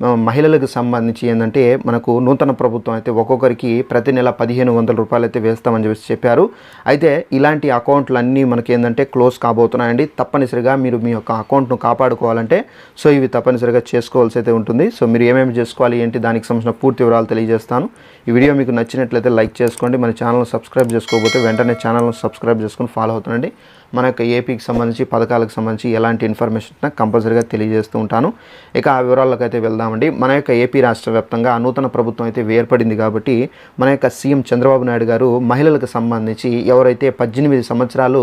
మహిళలకు సంబంధించి ఏంటంటే మనకు నూతన ప్రభుత్వం అయితే ఒక్కొక్కరికి ప్రతి నెల పదిహేను వందల రూపాయలు అయితే వేస్తామని చెప్పి చెప్పారు. అయితే ఇలాంటి అకౌంట్లు అన్నీ మనకి ఏంటంటే క్లోజ్ కాబోతున్నాయండి. తప్పనిసరిగా మీరు మీ యొక్క అకౌంట్ను కాపాడుకోవాలంటే సో ఇవి తప్పనిసరిగా చేసుకోవాల్సి అయితే ఉంటుంది. సో మీరు ఏమేమి చేసుకోవాలి ఏంటి దానికి సంబంధించిన పూర్తి వివరాలు తెలియజేస్తాను. ఈ వీడియో మీకు నచ్చినట్లయితే లైక్ చేసుకోండి మన ఛానల్ సబ్స్క్రైబ్ చేసుకోకపోతే వెంటనే ఛానల్ను సబ్స్క్రైబ్ చేసుకొని ఫాలో అవుతుండండి. మన యొక్క ఏపీకి సంబంధించి పథకాలకు సంబంధించి ఎలాంటి ఇన్ఫర్మేషన్ కంపల్సరీగా తెలియజేస్తూ ఉంటాను. ఇక ఆ వివరాలకు అయితే వెళ్దామండి మన యొక్క ఏపీ రాష్ట్ర వ్యాప్తంగా నూతన ప్రభుత్వం అయితే ఏర్పడింది కాబట్టి మన యొక్క సీఎం చంద్రబాబు నాయుడు గారు మహిళలకు సంబంధించి ఎవరైతే పద్దెనిమిది సంవత్సరాలు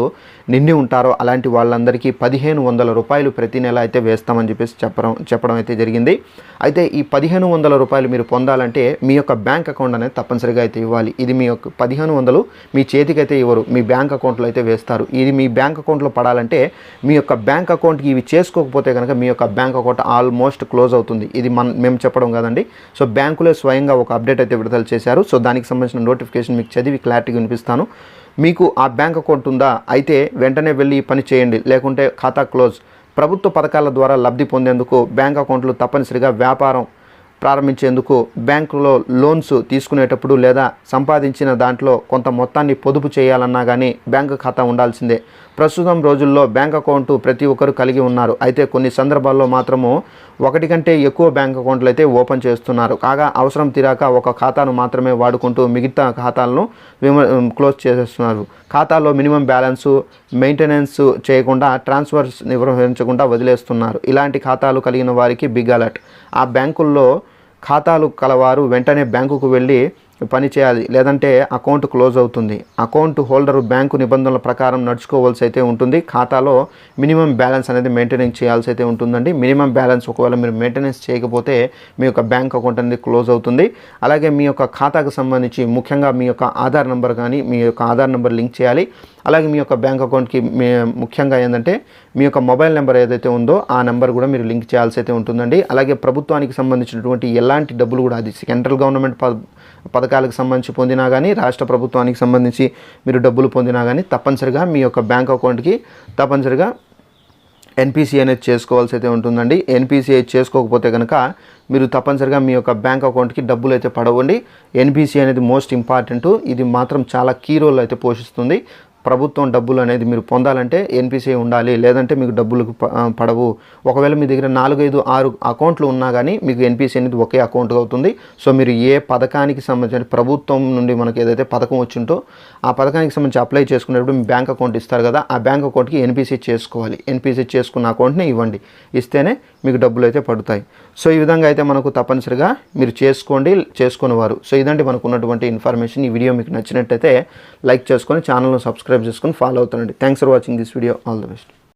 నిండి ఉంటారో అలాంటి వాళ్ళందరికీ పదిహేను వందల రూపాయలు ప్రతి నెల అయితే వేస్తామని చెప్పేసి చెప్పడం చెప్పడం అయితే జరిగింది. అయితే ఈ పదిహేను వందల రూపాయలు మీరు పొందాలంటే మీ యొక్క బ్యాంక్ అకౌంట్ అనేది తప్పనిసరిగా అయితే ఇవ్వాలి. ఇది మీ యొక్క పదిహేను వందలు మీ చేతికి అయితే ఇవ్వరు మీ బ్యాంక్ అకౌంట్లో అయితే వేస్తారు. ఇది మీ బ్యాంక్ అకౌంట్లో పడాలంటే మీ యొక్క బ్యాంక్ అకౌంట్కి ఇవి చేసుకోకపోతే కనుక మీ యొక్క బ్యాంక్ అకౌంట్ ఆల్మోస్ట్ క్లోజ్ అవుతుంది. ఇది మన మేము చెప్పడం కాదండి. సో బ్యాంకులే స్వయంగా ఒక అప్డేట్ అయితే విడుదల చేశారు. సో దానికి సంబంధించిన నోటిఫికేషన్ మీకు చదివి క్లారిటీగా వినిపిస్తాను. మీకు ఆ బ్యాంక్ అకౌంట్ ఉందా? అయితే వెంటనే వెళ్ళి పని చేయండి. లేకుంటే ఖాతా క్లోజ్. ప్రభుత్వ పథకాల ద్వారా లబ్ధి పొందేందుకు బ్యాంక్ అకౌంట్లు తప్పనిసరిగా వ్యాపారం ప్రారంభించేందుకు బ్యాంకులో లోన్స్ తీసుకునేటప్పుడు లేదా సంపాదించిన దాంట్లో కొంత మొత్తాన్ని పొదుపు చేయాలన్నా కానీ బ్యాంకు ఖాతా ఉండాల్సిందే. ప్రస్తుతం రోజుల్లో బ్యాంక్ అకౌంట్ ప్రతి ఒక్కరు కలిగి ఉన్నారు. అయితే కొన్ని సందర్భాల్లో మాత్రము ఒకటి కంటే ఎక్కువ బ్యాంక్ అకౌంట్లు అయితే ఓపెన్ చేస్తున్నారు. కాగా అవసరం తీరాక ఒక ఖాతాను మాత్రమే వాడుకుంటూ మిగతా ఖాతాలను విమ క్లోజ్ చేసేస్తున్నారు. ఖాతాలో మినిమం బ్యాలెన్స్ మెయింటెనెన్స్ చేయకుండా ట్రాన్స్ఫర్స్ నిర్వహించకుండా వదిలేస్తున్నారు. ఇలాంటి ఖాతాలు కలిగిన వారికి బిగ్ అలర్ట్. ఆ బ్యాంకుల్లో ఖాతాలు కలవారు వెంటనే బ్యాంకుకు వెళ్ళి పని చేయాలి. లేదంటే అకౌంట్ క్లోజ్ అవుతుంది. అకౌంట్ హోల్డర్ బ్యాంకు నిబంధనల ప్రకారం నడుచుకోవాల్సి అయితే ఉంటుంది. ఖాతాలో మినిమం బ్యాలెన్స్ అనేది మెయింటెనెన్స్ చేయాల్సి అయితే ఉంటుందండి. మినిమం బ్యాలెన్స్ ఒకవేళ మీరు మెయింటెనెన్స్ చేయకపోతే మీ యొక్క బ్యాంక్ అకౌంట్ అనేది క్లోజ్ అవుతుంది. అలాగే మీ యొక్క ఖాతాకు సంబంధించి ముఖ్యంగా మీ యొక్క ఆధార్ నెంబర్ కానీ మీ యొక్క ఆధార్ నెంబర్ లింక్ చేయాలి. అలాగే మీ యొక్క బ్యాంక్ అకౌంట్కి మీ ముఖ్యంగా ఏంటంటే మీ యొక్క మొబైల్ నెంబర్ ఏదైతే ఉందో ఆ నెంబర్ కూడా మీరు లింక్ చేయాల్సి అయితే ఉంటుందండి. అలాగే ప్రభుత్వానికి సంబంధించినటువంటి ఎలాంటి డబ్బులు కూడా అది సెంట్రల్ గవర్నమెంట్ పథకాలకు సంబంధించి పొందినా కానీ రాష్ట్ర ప్రభుత్వానికి సంబంధించి మీరు డబ్బులు పొందినా కానీ తప్పనిసరిగా మీ యొక్క బ్యాంక్ అకౌంట్కి తప్పనిసరిగా ఎన్పిసి అనేది చేసుకోవాల్సి అయితే ఉంటుందండి. ఎన్పిసి చేసుకోకపోతే కనుక మీరు తప్పనిసరిగా మీ యొక్క బ్యాంక్ అకౌంట్కి డబ్బులు అయితే పడవండి. ఎన్పిసి అనేది మోస్ట్ ఇంపార్టెంట్. ఇది మాత్రం చాలా కీ రోల్ అయితే పోషిస్తుంది. ప్రభుత్వం డబ్బులు అనేది మీరు పొందాలంటే ఎన్పిసి ఉండాలి లేదంటే మీకు డబ్బులు పడవు. ఒకవేళ మీ దగ్గర నాలుగైదు ఆరు అకౌంట్లు ఉన్నా కానీ మీకు ఎన్పిసి అనేది ఒకే అకౌంట్ అవుతుంది. సో మీరు ఏ పథకానికి సంబంధించిన ప్రభుత్వం నుండి మనకి ఏదైతే పథకం వచ్చిందో ఆ పథకానికి సంబంధించి అప్లై చేసుకునేటప్పుడు మీ బ్యాంక్ అకౌంట్ ఇస్తారు కదా ఆ బ్యాంక్ అకౌంట్కి ఎన్పిసి చేసుకోవాలి. ఎన్పిసి చేసుకున్న అకౌంట్ని ఇవ్వండి. ఇస్తేనే మీకు డబ్బులు అయితే పడుతాయి. సో ఈ విధంగా అయితే మనకు తప్పనిసరిగా మీరు చేసుకోండి చేసుకునేవారు. సో ఇదంటే మనకు ఉన్నటువంటి ఇన్ఫర్మేషన్. ఈ వీడియో మీకు నచ్చినట్టయితే లైక్ చేసుకొని ఛానల్ను సబ్స్క్రైబ్ చేసుకొని follow అవుతుండండి. Thanks for watching this video all the best